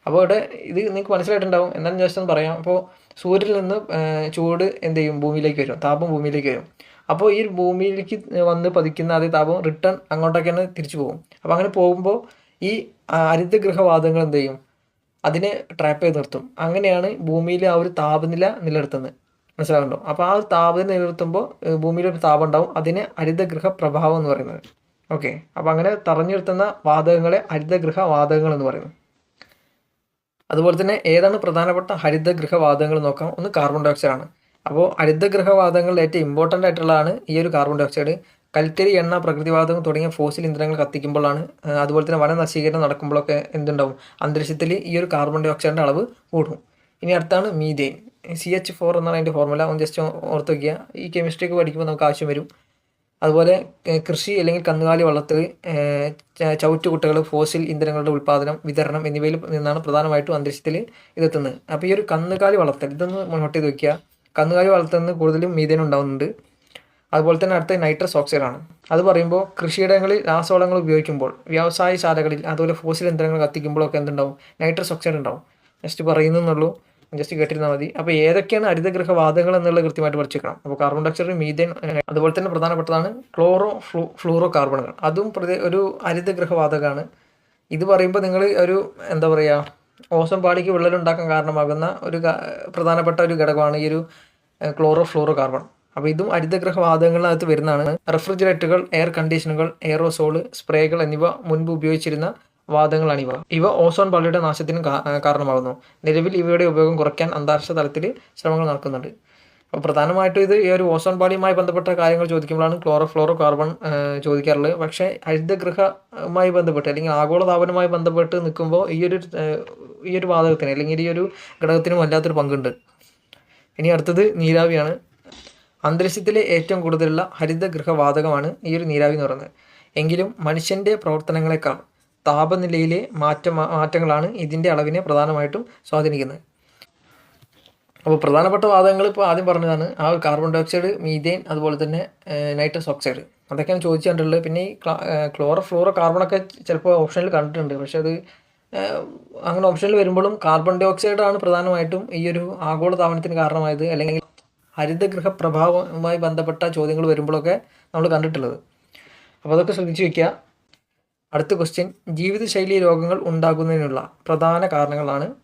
അപ്പോൾ ഇവിടെ ഇത് നിങ്ങൾക്ക് മനസ്സിലായിട്ടുണ്ടാവും. എന്നാലും ജസ്റ്റ് ഒന്ന് പറയാം. അപ്പോൾ സൂര്യനിൽ നിന്ന് ചൂട് എന്ത് ചെയ്യും? ഭൂമിയിലേക്ക് വരും. താപം ഭൂമിയിലേക്ക് വരും. അപ്പോൾ ഈ ഭൂമിയിലേക്ക് വന്ന് പതിക്കുന്ന അതേ താപം റിട്ടേൺ അങ്ങോട്ടേക്ക് തന്നെ തിരിച്ചു പോകും. അപ്പോൾ അങ്ങനെ പോകുമ്പോൾ ഈ ഹരിതഗൃഹവാതങ്ങൾ എന്ത് ചെയ്യും? അതിനെ ട്രാപ്പ് ചെയ്ത് നിർത്തും. അങ്ങനെയാണ് ഭൂമിയിലെ ആ ഒരു താപനില നിലനിർത്തുന്നത്. മനസ്സിലാകുന്നുണ്ടോ അപ്പോൾ ആ ഒരു താപനില നിലനിർത്തുമ്പോൾ ഭൂമിയിൽ ഒരു താപം ഉണ്ടാവും. അതിനെ ഹരിതഗൃഹ പ്രഭാവം എന്ന് പറയുന്നത്. ഓക്കെ. അപ്പോൾ അങ്ങനെ തറഞ്ഞു നിർത്തുന്ന വാതകങ്ങളെ ഹരിതഗൃഹ വാതകങ്ങൾ എന്ന് പറയുന്നു. അതുപോലെ തന്നെ ഏതാണ് പ്രധാനപ്പെട്ട ഹരിതഗൃഹവാതകങ്ങൾ നോക്കാം. ഒന്ന് കാർബൺ ഡൈ ഓക്സൈഡ് ആണ്. അപ്പോൾ ഹരിതഗൃഹവാതകങ്ങളിൽ ഏറ്റവും ഇമ്പോർട്ടന്റ് ആയിട്ടുള്ളതാണ് ഈ ഒരു കാർബൺ ഡൈ ഓക്സൈഡ് കൽക്കരി എണ്ണ പ്രകൃതിവാതകം തുടങ്ങിയ ഫോസിൽ ഇന്ധനങ്ങൾ കത്തിക്കുമ്പോഴാണ് അതുപോലെ തന്നെ വനനശീകരണം നടക്കുമ്പോഴൊക്കെ എന്തുണ്ടാവും? അന്തരീക്ഷത്തിൽ ഈ ഒരു കാർബൺ ഡൈ ഓക്സൈഡിന്റെ അളവ് കൂടും. ഇനി അടുത്താണ് മീതേൻ സി എച്ച് ഫോർ എന്നാണ് അതിന്റെ ഫോർമുല ഒന്ന് ജസ്റ്റ് ഓർത്ത് വയ്ക്കുക ഈ കെമിസ്ട്രിയൊക്കെ പഠിക്കുമ്പോൾ നമുക്ക് ആവശ്യം വരും. അതുപോലെ കൃഷി അല്ലെങ്കിൽ കന്നുകാലി വളർത്തൽ ചവിറ്റുകുട്ടകൾ ഫോസിൽ ഇന്ധനങ്ങളുടെ ഉൽപ്പാദനം വിതരണം എന്നിവയിൽ നിന്നാണ് പ്രധാനമായിട്ടും അന്തരീക്ഷത്തിൽ ഇതെത്തുന്നത്. അപ്പോൾ ഈ ഒരു കന്നുകാലി വളർത്തൽ ഇതൊന്ന് നോട്ട് ചെയ്ത് വയ്ക്കുക കന്നുകാലി വളർത്തുന്നത് കൂടുതലും മീഥേൻ ഉണ്ടാകുന്നുണ്ട് അതുപോലെ തന്നെ അടുത്ത നൈട്രസ് ഓക്സൈഡാണ്. അത് പറയുമ്പോൾ കൃഷിയിടങ്ങളിൽ രാസവളങ്ങൾ ഉപയോഗിക്കുമ്പോൾ വ്യവസായശാലകളിൽ അതുപോലെ ഫോസിൽ ഇന്ധനങ്ങൾ കത്തിക്കുമ്പോഴൊക്കെ എന്തുണ്ടാവും? നൈട്രസ് ഓക്സൈഡ് ഉണ്ടാവും. ജസ്റ്റ് പറയുന്നുള്ളൂ ജസ്റ്റ് കേട്ടിരുന്നാൽ മതി. അപ്പോൾ ഏതൊക്കെയാണ് ഹരിതഗ്രഹ വാതകങ്ങൾ എന്നുള്ളത് കൃത്യമായിട്ട് പഠിച്ചേക്കണം അപ്പോൾ കാർബൺ ഡയോക്സൈഡ് മീഥേൻ അതുപോലെ തന്നെ പ്രധാനപ്പെട്ടതാണ് ക്ലോറോ ഫ്ലൂ ഫ്ലൂറോ കാർബണുകൾ അതും ഒരു ഹരിതഗ്രഹ വാതകമാണ് ഇത് പറയുമ്പോൾ നിങ്ങൾ ഒരു എന്താ പറയുക ഓസം പാളിക്ക് വിള്ളലുണ്ടാക്കാൻ കാരണമാകുന്ന ഒരു പ്രധാനപ്പെട്ട ഒരു ഘടകമാണ് ഈ ഒരു ക്ലോറോ ഫ്ലൂറോ കാർബൺ അപ്പോൾ ഇതും ഹരിതഗ്രഹ വാതകങ്ങളിനകത്ത് വരുന്നതാണ്. റെഫ്രിജറേറ്ററുകൾ എയർ കണ്ടീഷനുകൾ എയറോസോൾ സ്പ്രേകൾ എന്നിവ മുൻപ് ഉപയോഗിച്ചിരുന്ന വാതകങ്ങളാണ് ഇവ ഓസോൺ പാളിയുടെ നാശത്തിന് കാരണമാകുന്നു. നിലവിൽ ഇവയുടെ ഉപയോഗം കുറയ്ക്കാൻ അന്താരാഷ്ട്ര തലത്തിൽ ശ്രമങ്ങൾ നടക്കുന്നുണ്ട്. അപ്പോൾ പ്രധാനമായിട്ടും ഇത് ഈ ഒരു ഓസോൺ പാളിയുമായി ബന്ധപ്പെട്ട കാര്യങ്ങൾ ചോദിക്കുമ്പോഴാണ് ക്ലോറോ ഫ്ലോറോ കാർബൺ ചോദിക്കാറുള്ളത്. പക്ഷേ ഹരിതഗൃഹവുമായി ബന്ധപ്പെട്ട് അല്ലെങ്കിൽ ആഗോളതാപനവുമായി ബന്ധപ്പെട്ട് നിൽക്കുമ്പോൾ ഈ ഒരു ഈ ഒരു വാതകത്തിന് അല്ലെങ്കിൽ ഈ ഒരു ഘടകത്തിനും വല്ലാത്തൊരു പങ്കുണ്ട്. ഇനി അടുത്തത് നീരാവിയാണ്. അന്തരീക്ഷത്തിലെ ഏറ്റവും കൂടുതലുള്ള ഹരിതഗൃഹവാതകമാണ് ഈ ഒരു നീരാവി എന്ന് പറയുന്നത്. എങ്കിലും മനുഷ്യന്റെ പ്രവർത്തനങ്ങളെക്കാൾ താപനിലയിലെ മാറ്റ മാറ്റങ്ങളാണ് ഇതിന്റെ അളവിനെ പ്രധാനമായിട്ടും സ്വാധീനിക്കുന്നത്. അപ്പോൾ പ്രധാനപ്പെട്ട വാതകങ്ങൾ ഇപ്പോൾ ആദ്യം പറഞ്ഞതാണ് ആ കാർബൺ ഡയോക്സൈഡ് മീഥേൻ അതുപോലെ തന്നെ നൈട്രസ് ഓക്സൈഡ് അതൊക്കെയാണ് ചോദിച്ചു കണ്ടിട്ടുള്ളത് പിന്നെ ഈ ക്ലാ ക്ലോറോ ഫ്ലോറോ കാർബണൊക്കെ ചിലപ്പോൾ ഓപ്ഷനിൽ കണ്ടിട്ടുണ്ട്. പക്ഷേ അത് അങ്ങനെ ഓപ്ഷനിൽ വരുമ്പോഴും കാർബൺ ഡൈ ഓക്സൈഡ് ആണ് പ്രധാനമായിട്ടും ഈ ഒരു ആഗോളതാപനത്തിന് കാരണമായത്. അല്ലെങ്കിൽ ഹരിതഗൃഹ പ്രഭാവവുമായി ബന്ധപ്പെട്ട ചോദ്യങ്ങൾ വരുമ്പോഴൊക്കെ നമ്മൾ കണ്ടിട്ടുള്ളത്. അപ്പോൾ അതൊക്കെ ശ്രദ്ധിച്ചു വയ്ക്കുക അടുത്ത ക്വസ്റ്റ്യൻ ജീവിതശൈലി രോഗങ്ങൾ ഉണ്ടാകുന്നതിനുള്ള പ്രധാന കാരണങ്ങളാണ്.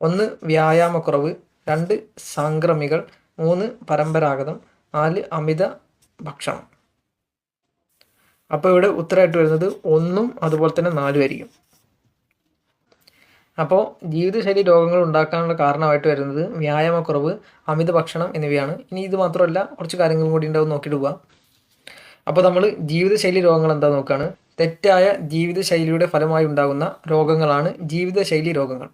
ഒന്ന് വ്യായാമക്കുറവ്. രണ്ട് സംക്രമികൾ. മൂന്ന് പരമ്പരാഗതം. നാല് അമിത ഭക്ഷണം. അപ്പോൾ ഇവിടെ ഉത്തരമായിട്ട് വരുന്നത് ഒന്നും അതുപോലെ തന്നെ നാലും ആയിരിക്കും. അപ്പോൾ ജീവിതശൈലി രോഗങ്ങൾ ഉണ്ടാക്കാനുള്ള കാരണമായിട്ട് വരുന്നത് വ്യായാമക്കുറവ് അമിത ഭക്ഷണം എന്നിവയാണ്. ഇനി ഇത് മാത്രമല്ല കുറച്ച് കാര്യങ്ങളും കൂടി ഉണ്ടാവും നോക്കിയിട്ട് പോവാം. അപ്പോൾ നമ്മൾ ജീവിതശൈലി രോഗങ്ങൾ എന്താ നോക്കുകയാണ് തെറ്റായ ജീവിതശൈലിയുടെ ഫലമായി ഉണ്ടാകുന്ന രോഗങ്ങളാണ് ജീവിതശൈലി രോഗങ്ങൾ.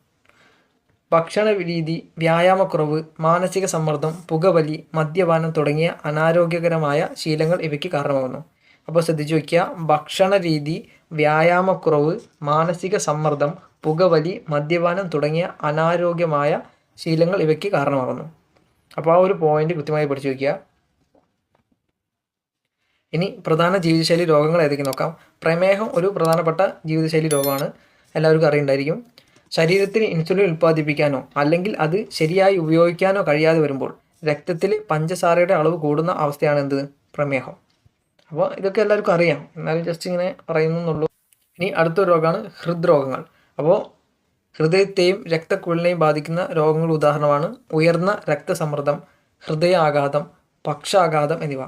ഭക്ഷണ രീതി വ്യായാമക്കുറവ് മാനസിക സമ്മർദ്ദം പുകവലി മദ്യപാനം തുടങ്ങിയ അനാരോഗ്യകരമായ ശീലങ്ങൾ ഇവയ്ക്ക് കാരണമാകുന്നു. അപ്പോൾ ശ്രദ്ധിച്ചു വയ്ക്കുക ഭക്ഷണ രീതി വ്യായാമക്കുറവ് മാനസിക സമ്മർദ്ദം പുകവലി മദ്യപാനം തുടങ്ങിയ അനാരോഗ്യമായ ശീലങ്ങൾ ഇവയ്ക്ക് കാരണമാകുന്നു. അപ്പോൾ ആ ഒരു പോയിന്റ് കൃത്യമായി പഠിച്ചു വയ്ക്കുക. ഇനി പ്രധാന ജീവിതശൈലി രോഗങ്ങൾ ഏതൊക്കെ നോക്കാം. പ്രമേഹം ഒരു പ്രധാനപ്പെട്ട ജീവിതശൈലി രോഗമാണ്. എല്ലാവർക്കും അറിയുണ്ടായിരിക്കും. ശരീരത്തിൽ ഇൻസുലിൻ ഉൽപ്പാദിപ്പിക്കാനോ അല്ലെങ്കിൽ അത് ശരിയായി ഉപയോഗിക്കാനോ കഴിയാതെ വരുമ്പോൾ രക്തത്തിൽ പഞ്ചസാരയുടെ അളവ് കൂടുന്ന അവസ്ഥയാണ് എന്ത്? പ്രമേഹം. അപ്പോൾ ഇതൊക്കെ എല്ലാവർക്കും അറിയാം. എന്നാലും ജസ്റ്റ് ഇങ്ങനെ പറയുന്നുള്ളൂ. ഇനി അടുത്തൊരു രോഗമാണ് ഹൃദ്രോഗങ്ങൾ. അപ്പോൾ ഹൃദയത്തെയും രക്തക്കുഴലിനെയും ബാധിക്കുന്ന രോഗങ്ങൾ ഉദാഹരണമാണ്. ഉയർന്ന രക്തസമ്മർദ്ദം ഹൃദയാഘാതം പക്ഷാഘാതം എന്നിവ.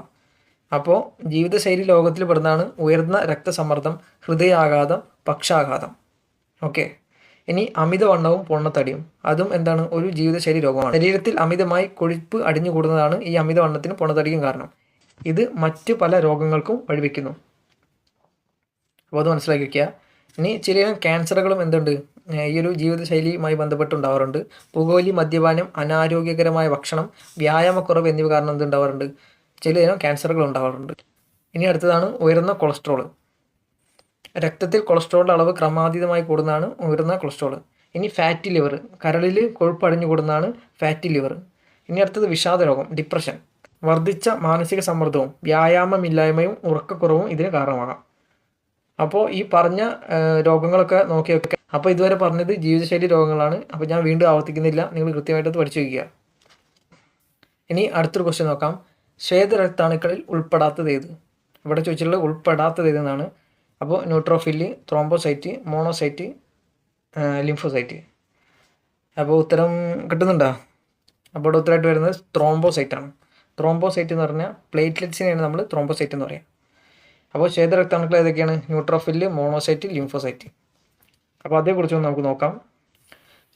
അപ്പോൾ ജീവിതശൈലി ലോകത്തിൽ പെടുന്നതാണ് ഉയർന്ന രക്തസമ്മർദ്ദം ഹൃദയാഘാതം പക്ഷാഘാതം. ഓക്കെ. ഇനി അമിതവണ്ണവും പൊണ്ണത്തടിയും അതും എന്താണ്? ഒരു ജീവിതശൈലി രോഗമാണ്. ശരീരത്തിൽ അമിതമായി കൊഴുപ്പ് അടിഞ്ഞുകൂടുന്നതാണ് ഈ അമിതവണ്ണത്തിനും പൊണ്ണത്തടിക്കും കാരണം. ഇത് മറ്റ് പല രോഗങ്ങൾക്കും വഴിവെക്കുന്നു. അപ്പോൾ അത് മനസ്സിലാക്കി വയ്ക്കുക ഇനി ചില ക്യാൻസറുകളും എന്തുണ്ട്? ഈ ഒരു ജീവിതശൈലിയുമായി ബന്ധപ്പെട്ടുണ്ടാവാറുണ്ട്. പുകവലി മദ്യപാനം അനാരോഗ്യകരമായ ഭക്ഷണം വ്യായാമക്കുറവ് എന്നിവ കാരണം എന്തുണ്ടാവാറുണ്ട്? ചിലതിനും ക്യാൻസറുകൾ ഉണ്ടാകാറുണ്ട് ഇനി അടുത്തതാണ് ഉയർന്ന കൊളസ്ട്രോൾ രക്തത്തിൽ കൊളസ്ട്രോളിന്റെ അളവ് ക്രമാതീതമായി കൂടുന്നതാണ് ഉയർന്ന കൊളസ്ട്രോൾ ഇനി ഫാറ്റി ലിവർ കരളിൽ കൊഴുപ്പ് അടിഞ്ഞു കൂടുന്നതാണ് ഫാറ്റി ലിവർ ഇനി അടുത്തത് വിഷാദ രോഗം ഡിപ്രഷൻ വർദ്ധിച്ച മാനസിക സമ്മർദ്ദവും വ്യായാമമില്ലായ്മയും ഉറക്കക്കുറവും ഇതിന് കാരണമാകാം. അപ്പോൾ ഈ പറഞ്ഞ രോഗങ്ങളൊക്കെ നോക്കി വെക്കുക അപ്പോൾ ഇതുവരെ പറഞ്ഞത് ജീവിതശൈലി രോഗങ്ങളാണ്. അപ്പോൾ ഞാൻ വീണ്ടും ആവർത്തിക്കുന്നില്ല. നിങ്ങൾ കൃത്യമായിട്ട് പഠിച്ചു വയ്ക്കുക. ഇനി അടുത്തൊരു ക്വസ്റ്റ്യൻ നോക്കാം. ശ്വേതരക്താണുക്കളിൽ ഉൾപ്പെടാത്തത് ഏത്? ഇവിടെ ചോദിച്ചിട്ടുള്ളത് ഉൾപ്പെടാത്തത് ഏതെന്നാണ്? അപ്പോൾ ന്യൂട്രോഫിൽ ത്രോംബോസൈറ്റ് മോണോസൈറ്റ് ലിംഫോസൈറ്റ് അപ്പോൾ ഉത്തരം കിട്ടുന്നുണ്ടോ? അപ്പോൾ ഇവിടെ ഉത്തരമായിട്ട് വരുന്നത് ത്രോംബോസൈറ്റ് ആണ്. ത്രോംബോസൈറ്റ് എന്ന് പറഞ്ഞാൽ പ്ലേറ്റ്ലെറ്റ്സിനെയാണ് നമ്മൾ ത്രോംബോസൈറ്റ് എന്ന് പറയുക അപ്പോൾ ശ്വേതരക്താണുക്കൾ ഏതൊക്കെയാണ്? ന്യൂട്രോഫിൽ മോണോസൈറ്റ് ലിംഫോസൈറ്റ് അപ്പോൾ അതേക്കുറിച്ച് നമുക്ക് നോക്കാം.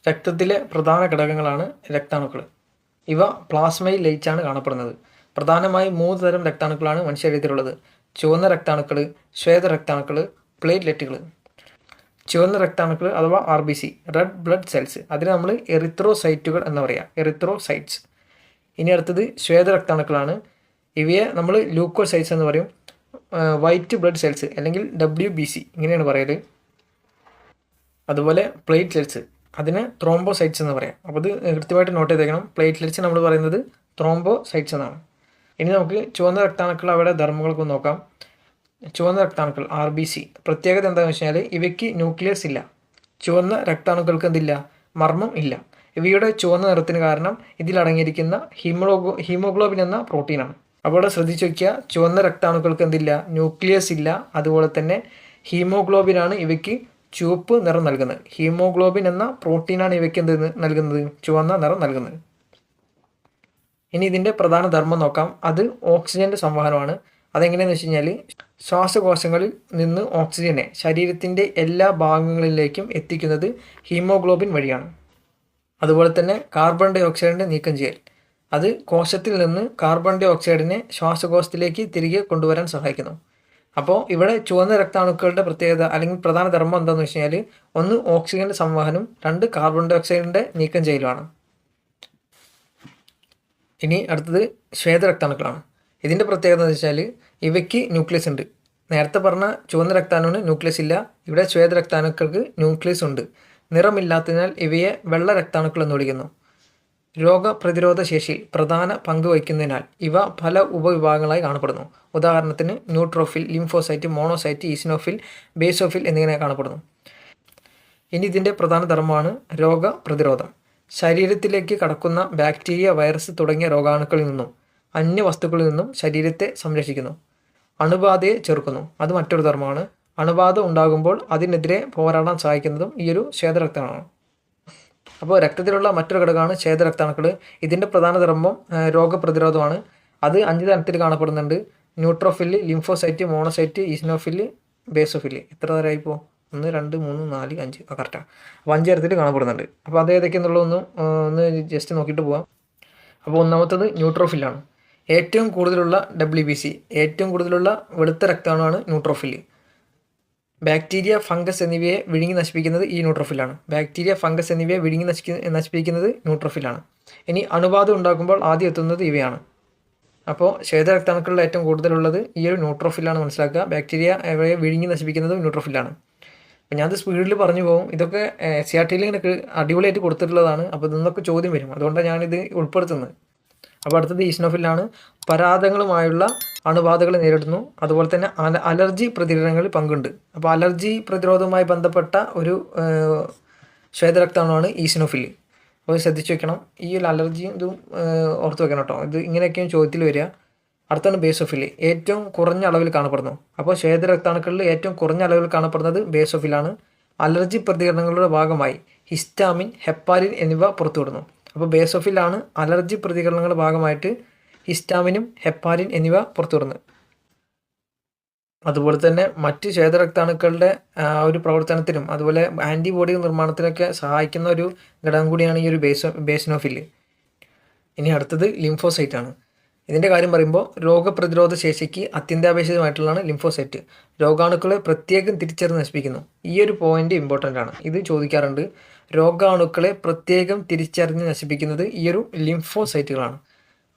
രക്തത്തിലെ പ്രധാന ഘടകങ്ങളാണ് രക്താണുക്കൾ. ഇവ പ്ലാസ്മയിൽ ലയിച്ചാണ് കാണപ്പെടുന്നത്. പ്രധാനമായും മൂന്ന് തരം രക്താണുക്കളാണ് മനുഷ്യരീതിയിലുള്ളത് ചുവന്ന രക്താണുക്കൾ ശ്വേത രക്താണുക്കൾ പ്ലേറ്റ്ലെറ്റുകൾ ചുവന്ന രക്താണുക്കൾ അഥവാ R B C red blood cells. അതിന് നമ്മൾ എറിത്രോസൈറ്റുകൾ എന്ന് പറയാം. എറിത്രോസൈറ്റ്സ്. ഇനി അടുത്തത് ശ്വേത രക്താണുക്കളാണ്. ഇവയെ നമ്മൾ ലൂക്കോസൈറ്റ്സ് എന്ന് പറയും. വൈറ്റ് ബ്ലഡ് സെൽസ് അല്ലെങ്കിൽ ഡബ്ല്യു ബി സി ഇങ്ങനെയാണ് പറയൽ. അതുപോലെ പ്ലേറ്റ്ലെറ്റ്സ് അതിന് ത്രോംബോസൈറ്റ്സ് എന്ന് പറയാം. അപ്പോൾ അത് കൃത്യമായിട്ട് നോട്ട് ചെയ്തേക്കണം. പ്ലേറ്റ്ലെറ്റ്സ് നമ്മൾ പറയുന്നത് ത്രോംബോസൈറ്റ്സ് എന്നാണ്. ഇനി നമുക്ക് ചുവന്ന രക്താണുക്കൾ അവരുടെ ധർമ്മങ്ങൾക്ക് നോക്കാം. ചുവന്ന രക്താണുക്കൾ ആർ ബി സി പ്രത്യേകത എന്താണെന്ന് വെച്ചാൽ ഇവയ്ക്ക് ന്യൂക്ലിയസ് ഇല്ല. ചുവന്ന രക്താണുക്കൾക്ക് എന്തില്ല? മർമ്മം ഇല്ല. ഇവയുടെ ചുവന്ന നിറത്തിന് കാരണം ഇതിലടങ്ങിയിരിക്കുന്ന ഹീമോഗ്ലോ ഹീമോഗ്ലോബിൻ എന്ന പ്രോട്ടീനാണ് അപ്പോൾ ശ്രദ്ധിച്ചു വയ്ക്കുക ചുവന്ന രക്താണുക്കൾക്ക് എന്തില്ല? ന്യൂക്ലിയസ് ഇല്ല. അതുപോലെ തന്നെ ഹീമോഗ്ലോബിനാണ് ഇവയ്ക്ക് ചുവപ്പ് നിറം നൽകുന്നത്. ഹീമോഗ്ലോബിൻ എന്ന പ്രോട്ടീനാണ് ഇവയ്ക്ക് എന്ത് നൽകുന്നത്? ചുവന്ന നിറം നൽകുന്നത്. ഇനി ഇതിന്റെ പ്രധാന ധർമ്മം നോക്കാം. അത് ഓക്സിജന്റെ സംവഹനമാണ്. അതെങ്ങനെയെന്ന് വെച്ച് കഴിഞ്ഞാൽ ശ്വാസകോശങ്ങളിൽ നിന്ന് ഓക്സിജനെ ശരീരത്തിന്റെ എല്ലാ ഭാഗങ്ങളിലേക്കും എത്തിക്കുന്നത് ഹീമോഗ്ലോബിൻ വഴിയാണ്. അതുപോലെ തന്നെ കാർബൺ ഡൈ ഓക്സൈഡിന്റെ നീക്കം ചെയ്യൽ. അത് കോശത്തിൽ നിന്ന് കാർബൺ ഡൈ ഓക്സൈഡിനെ ശ്വാസകോശത്തിലേക്ക് തിരികെ കൊണ്ടുവരാൻ സഹായിക്കുന്നു. അപ്പോൾ ഇവിടെ ചുവന്ന രക്താണുക്കളുടെ പ്രത്യേകത അല്ലെങ്കിൽ പ്രധാന ധർമ്മം എന്താണെന്ന് വെച്ച് കഴിഞ്ഞാൽ ഒന്ന് ഓക്സിജന്റെ സംവഹനം രണ്ട് കാർബൺ ഡൈ ഓക്സൈഡിന്റെ നീക്കം ചെയ്യലുമാണ്. ഇനി അടുത്തത് ശ്വേതരക്താണുക്കളാണ് ഇതിന്റെ പ്രത്യേകത എന്ന് വെച്ചാൽ ഇവയ്ക്ക് ന്യൂക്ലിയസ് ഉണ്ട്. നേരത്തെ പറഞ്ഞ ചുവന്ന രക്താണുവിന് ന്യൂക്ലിയസ് ഇല്ല. ഇവിടെ ശ്വേതരക്താണുക്കൾക്ക് ന്യൂക്ലിയസ് ഉണ്ട്. നിറമില്ലാത്തതിനാൽ ഇവയെ വെള്ള രക്താണുക്കൾ എന്ന് വിളിക്കുന്നു. രോഗപ്രതിരോധ ശേഷി പ്രധാന പങ്ക് വഹിക്കുന്നതിനാൽ ഇവ പല ഉപവിഭാഗങ്ങളായി കാണപ്പെടുന്നു. ഉദാഹരണത്തിന് neutrophil lymphocyte monocyte eosinophil basophil എന്നിങ്ങനെ കാണപ്പെടുന്നു. ഇനി ഇതിന്റെ പ്രധാന ധർമ്മമാണ് രോഗപ്രതിരോധം. ശരീരത്തിലേക്ക് കടക്കുന്ന ബാക്ടീരിയ വൈറസ് തുടങ്ങിയ രോഗാണുക്കളിൽ നിന്നും അന്യ വസ്തുക്കളിൽ നിന്നും ശരീരത്തെ സംരക്ഷിക്കുന്നു. അണുബാധയെ ചെറുക്കുന്നു. അത് മറ്റൊരു ധർമ്മമാണ്. അണുബാധ ഉണ്ടാകുമ്പോൾ അതിനെതിരെ പോരാടാൻ സഹായിക്കുന്നതും ഈ ഒരു ശ്വേതരക്തമാണ് അപ്പോൾ രക്തത്തിലുള്ള മറ്റൊരു ഘടകമാണ് ശ്വേതരക്താണുക്കൾ ഇതിന്റെ പ്രധാന ധർമ്മം രോഗപ്രതിരോധമാണ്. അത് അഞ്ച് തരത്തിൽ കാണപ്പെടുന്നുണ്ട്. Neutrophil lymphocyte monocyte eosinophil basophil എത്ര തരമായി ഇപ്പോൾ ഒന്ന് രണ്ട് മൂന്ന് നാല് അഞ്ച്. ആ കറക്റ്റാണ് അപ്പോൾ അഞ്ച് തരത്തിൽ കാണപ്പെടുന്നുണ്ട്. അപ്പോൾ അത് ഏതൊക്കെയെന്നുള്ളതൊന്ന് ഒന്ന് ജസ്റ്റ് നോക്കിയിട്ട് പോവാം. അപ്പോൾ ഒന്നാമത്തത് ന്യൂട്രോഫില്ലാണ് ഏറ്റവും കൂടുതലുള്ള ഡബ്ല്യു ബി സി ഏറ്റവും കൂടുതലുള്ള വെളുത്ത രക്താണുമാണ് ന്യൂട്രോഫിൽ ബാക്ടീരിയ ഫംഗസ് എന്നിവയെ വിഴുങ്ങി നശിപ്പിക്കുന്നത് ഈ ന്യൂട്രോഫിലാണ് ബാക്ടീരിയ ഫംഗസ് എന്നിവയെ വിഴുങ്ങി നശിക്ക നശിപ്പിക്കുന്നത് ന്യൂട്രോഫിലാണ് ഇനി അണുബാധ ഉണ്ടാക്കുമ്പോൾ ആദ്യം എത്തുന്നത് ഇവയാണ്. അപ്പോൾ ശ്വേതരക്താണുക്കളിൽ ഏറ്റവും കൂടുതലുള്ളത് ഈ ഒരു ന്യൂട്രോഫിലാണ് മനസ്സിലാക്കുക. ബാക്ടീരിയ ഇവയെ വിഴുങ്ങി നശിപ്പിക്കുന്നത് ന്യൂട്രോഫിലാണ് അപ്പം ഞാനത് സ്പീഡിൽ പറഞ്ഞു പോകും. ഇതൊക്കെ സി ആർ ടിയിൽ ഇങ്ങനെ അടിപൊളിയായിട്ട് കൊടുത്തിട്ടുള്ളതാണ്. അപ്പോൾ ഇതൊന്നൊക്കെ ചോദ്യം വരും. അതുകൊണ്ടാണ് ഞാനിത് ഉൾപ്പെടുത്തുന്നത്. അപ്പോൾ അടുത്തത് ഈസ്നോഫിലാണ് പരാതങ്ങളുമായുള്ള അണുബാധകൾ നേരിടുന്നു. അതുപോലെ തന്നെ അല അലർജി പ്രതികരണങ്ങളിൽ പങ്കുണ്ട്. അപ്പോൾ അലർജി പ്രതിരോധവുമായി ബന്ധപ്പെട്ട ഒരു ഏഹ്, ഈസ്നോഫിൽ അപ്പോൾ ശ്രദ്ധിച്ച് വെക്കണം. ഈ ഒരു അലർജിയും ഇതും ഓർത്ത് വെക്കണം കേട്ടോ. ഇത് ഇങ്ങനെയൊക്കെയാണ് ചോദ്യത്തിൽ വരിക. അടുത്താണ് ബേസോഫിൽ ഏറ്റവും കുറഞ്ഞ അളവിൽ കാണപ്പെടുന്നു. അപ്പോൾ ശ്വേതരക്താണുക്കളിൽ ഏറ്റവും കുറഞ്ഞ അളവിൽ കാണപ്പെടുന്നത് ബേസോഫിലാണ് അലർജി പ്രതികരണങ്ങളുടെ ഭാഗമായി ഹിസ്റ്റാമിൻ ഹെപ്പാലിൻ എന്നിവ പുറത്തുവിടുന്നു. അപ്പോൾ ബേസോഫിലാണ് അലർജി പ്രതികരണങ്ങളുടെ ഭാഗമായിട്ട് ഹിസ്റ്റാമിനും ഹെപ്പാലിൻ എന്നിവ പുറത്തുവിടുന്നത്. അതുപോലെ തന്നെ മറ്റ് ശ്വേതരക്താണുക്കളുടെ ഒരു പ്രവർത്തനത്തിനും അതുപോലെ ആന്റിബോഡി നിർമ്മാണത്തിനൊക്കെ സഹായിക്കുന്ന ഒരു ഘടകം കൂടിയാണ് ഈ ഒരു ബേസോ ബേസിനോഫിൽ ഇനി അടുത്തത് ലിംഫോസൈറ്റ് ആണ്. ഇതിന്റെ കാര്യം പറയുമ്പോൾ രോഗപ്രതിരോധ ശേഷിക്ക് അത്യന്താപേക്ഷിതമായിട്ടുള്ളതാണ് ലിംഫോസൈറ്റ്. രോഗാണുക്കളെ പ്രത്യേകം തിരിച്ചറിഞ്ഞ് നശിപ്പിക്കുന്നു. ഈ ഒരു പോയിന്റ് ഇമ്പോർട്ടന്റ് ആണ്. ഇത് ചോദിക്കാറുണ്ട് രോഗാണുക്കളെ പ്രത്യേകം തിരിച്ചറിഞ്ഞ് നശിപ്പിക്കുന്നത് ഈ ഒരു ലിംഫോസൈറ്റുകളാണ്.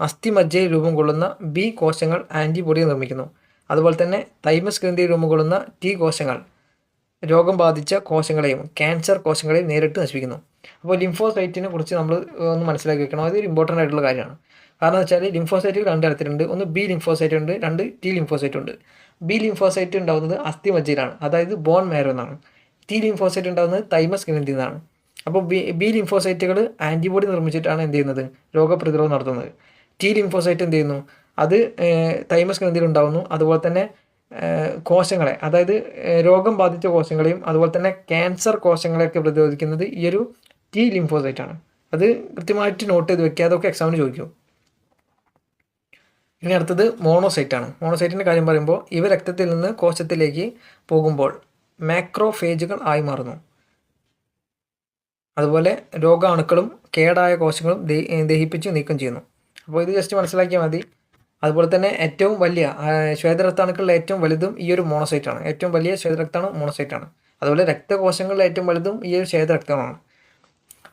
അസ്ഥിമജ്ജയിൽ രൂപം കൊള്ളുന്ന ബി കോശങ്ങൾ ആന്റിബോഡി നിർമ്മിക്കുന്നു. അതുപോലെ തന്നെ തൈമസ് ഗ്രന്ഥിയിൽ രൂപം കൊള്ളുന്ന ടി കോശങ്ങൾ രോഗം ബാധിച്ച കോശങ്ങളെയും ക്യാൻസർ കോശങ്ങളെയും നേരിട്ട് നശിപ്പിക്കുന്നു. അപ്പോൾ ലിംഫോസൈറ്റിനെ കുറിച്ച് നമ്മൾ ഒന്ന് മനസ്സിലാക്കി വെക്കണം. അതൊരു ഇമ്പോർട്ടന്റ് ആയിട്ടുള്ള കാര്യമാണ്. കാരണം വെച്ചാൽ ലിംഫോസൈറ്റുകൾ രണ്ട് തരത്തിലുണ്ട്. ഒന്ന് ബി ലിംഫോസൈറ്റ് ഉണ്ട് രണ്ട് ടി ലിംഫോസൈറ്റ് ഉണ്ട്. ബി ലിംഫോസൈറ്റ് ഉണ്ടാകുന്നത് അസ്ഥിമജ്ജയിലാണ്. അതായത് ബോൺ മാരോ എന്നാണ് ടി ലിംഫോസൈറ്റ് ഉണ്ടാകുന്നത് തൈമസ് ഗ്രന്ഥിയിൽ നിന്നാണ് അപ്പോൾ ബി ബി ലിംഫോസൈറ്റുകൾ ആന്റിബോഡി നിർമ്മിച്ചിട്ടാണ് എന്ത് ചെയ്യുന്നത്? രോഗപ്രതിരോധം നടത്തുന്നത്. ടി ലിംഫോസൈറ്റ് എന്ത് ചെയ്യുന്നു? അത് തൈമസ് ഗ്രന്ഥിയിൽ ഉണ്ടാകുന്നു അതുപോലെ തന്നെ കോശങ്ങളെ അതായത് രോഗം ബാധിച്ച കോശങ്ങളെയും അതുപോലെ തന്നെ ക്യാൻസർ കോശങ്ങളെയൊക്കെ പ്രതിരോധിക്കുന്നത് ഈ ഒരു ടി ലിംഫോസൈറ്റ് ആണ്. അത് കൃത്യമായിട്ട് നോട്ട് ചെയ്ത് വെക്കുക. അതൊക്കെ എക്സാമിന് ചോദിക്കും. ഇനി അടുത്തത് മോണോസൈറ്റ് ആണ് മോണോസൈറ്റിന്റെ കാര്യം പറയുമ്പോൾ ഇവ രക്തത്തിൽ നിന്ന് കോശത്തിലേക്ക് പോകുമ്പോൾ മാക്രോഫേജുകൾ ആയി മാറുന്നു. അതുപോലെ രോഗാണുക്കളും കേടായ കോശങ്ങളും ദഹി- ദഹിപ്പിച്ച് നീക്കം ചെയ്യുന്നു. അപ്പോൾ ഇത് ജസ്റ്റ് മനസ്സിലാക്കിയാൽ മതി. അതുപോലെ തന്നെ ഏറ്റവും വലിയ ശ്വേതരക്താണുക്കളിൽ ഏറ്റവും വലുതും ഈ ഒരു മോണോസൈറ്റ് ആണ് ഏറ്റവും വലിയ ശ്വേതരക്താണു മോണോസൈറ്റ് ആണ് അതുപോലെ രക്തകോശങ്ങളിൽ ഏറ്റവും വലുതും ഈ ഒരു ശ്വേതരക്തമാണ്.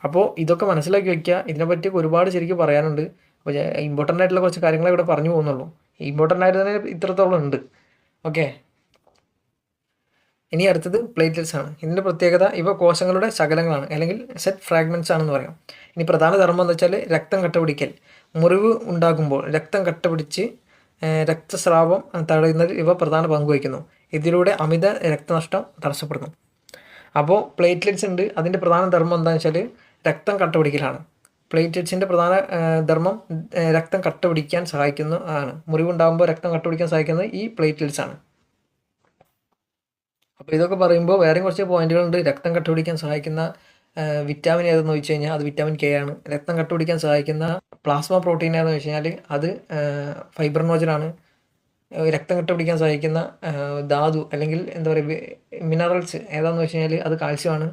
അപ്പോൾ ഇതൊക്കെ മനസ്സിലാക്കി വയ്ക്കുക ഇതിനെപ്പറ്റി ഒരുപാട് ശരിക്കും പറയാനുണ്ട്. ഇമ്പോർട്ടന്റ് ആയിട്ടുള്ള കുറച്ച് കാര്യങ്ങളെ ഇവിടെ പറഞ്ഞു പോകുന്നുള്ളൂ. ഇമ്പോർട്ടന്റ് ആയിട്ട് തന്നെ ഇത്രത്തോളം ഉണ്ട്. ഓക്കെ ഇനി അടുത്തത് പ്ലേറ്റ്ലെറ്റ്സ് ആണ്. ഇതിന്റെ പ്രത്യേകത ഇവ കോശങ്ങളുടെ ശകലങ്ങളാണ്. അല്ലെങ്കിൽ സെറ്റ് ഫ്രാഗ്മെന്റ്സ് ആണെന്ന് പറയാം. ഇനി പ്രധാന ധർമ്മം എന്ന് വെച്ചാൽ രക്തം കട്ടപിടിക്കൽ. മുറിവ് ഉണ്ടാകുമ്പോൾ രക്തം കട്ടപിടിച്ച് രക്തസ്രാവം തടയുന്നതിൽ ഇവ പ്രധാന പങ്ക് വഹിക്കുന്നു. ഇതിലൂടെ അമിത രക്തനഷ്ടം തടസ്സപ്പെടുന്നു. അപ്പോൾ പ്ലേറ്റ്ലെറ്റ്സ് ഉണ്ട്. അതിന്റെ പ്രധാന ധർമ്മം എന്താണെന്ന് വെച്ചാൽ രക്തം കട്ടപിടിക്കലാണ്. പ്ലേറ്റ്ലെറ്റ്സിന്റെ പ്രധാന ധർമ്മം രക്തം കട്ട പിടിക്കാൻ സഹായിക്കുന്ന ആണ്. മുറിവുണ്ടാകുമ്പോൾ രക്തം കട്ട പിടിക്കാൻ സഹായിക്കുന്നത് ഈ പ്ലേറ്റ്ലെറ്റ്സ് ആണ്. അപ്പോൾ ഇതൊക്കെ പറയുമ്പോൾ വേറെയും കുറച്ച് പോയിന്റുകളുണ്ട്. രക്തം കട്ട പിടിക്കാൻ സഹായിക്കുന്ന വിറ്റാമിൻ ഏതെന്ന് ചോദിച്ചു കഴിഞ്ഞാൽ അത് വിറ്റാമിൻ കെ ആണ്. രക്തം കട്ടുപിടിക്കാൻ സഹായിക്കുന്ന പ്ലാസ്മ പ്രോട്ടീൻ ഏതെന്ന് വെച്ച് കഴിഞ്ഞാൽ അത് ഫൈബ്രനോജനാണ് രക്തം കട്ടുപിടിക്കാൻ സഹായിക്കുന്ന ധാതു അല്ലെങ്കിൽ എന്താ പറയുക മിനറൽസ് ഏതാണെന്ന് വെച്ച് കഴിഞ്ഞാൽ അത് കാൽസ്യമാണ്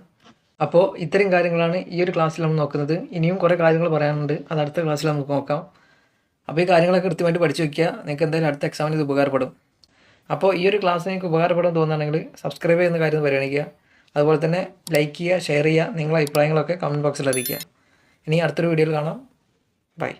അപ്പോൾ ഇത്തരം കാര്യങ്ങളാണ് ഈ ഒരു ക്ലാസ്സിൽ നമ്മൾ നോക്കുന്നത്. ഇനിയും കുറേ കാര്യങ്ങൾ പറയാനുണ്ട്. അത് അടുത്ത ക്ലാസ്സിൽ നമുക്ക് നോക്കാം. അപ്പോൾ ഈ കാര്യങ്ങളൊക്കെ കൃത്യമായിട്ട് പഠിച്ചു വയ്ക്കുക നിങ്ങൾക്ക് എന്തായാലും അടുത്ത എക്സാമിന് ഇത് ഉപകാരപ്പെടും. അപ്പോൾ ഈ ഒരു ക്ലാസ് നിങ്ങൾക്ക് ഉപകാരപ്പെടും തോന്നുകയാണെങ്കിൽ സബ്സ്ക്രൈബ് ചെയ്യുന്ന കാര്യം പരിഗണിക്കുക. അതുപോലെ തന്നെ ലൈക്ക് ചെയ്യുക ഷെയർ ചെയ്യുക നിങ്ങളുടെ അഭിപ്രായങ്ങളൊക്കെ കമന്റ് ബോക്സിൽ അറിയിക്കുക. ഇനി അടുത്തൊരു വീഡിയോയിൽ കാണാം. ബൈ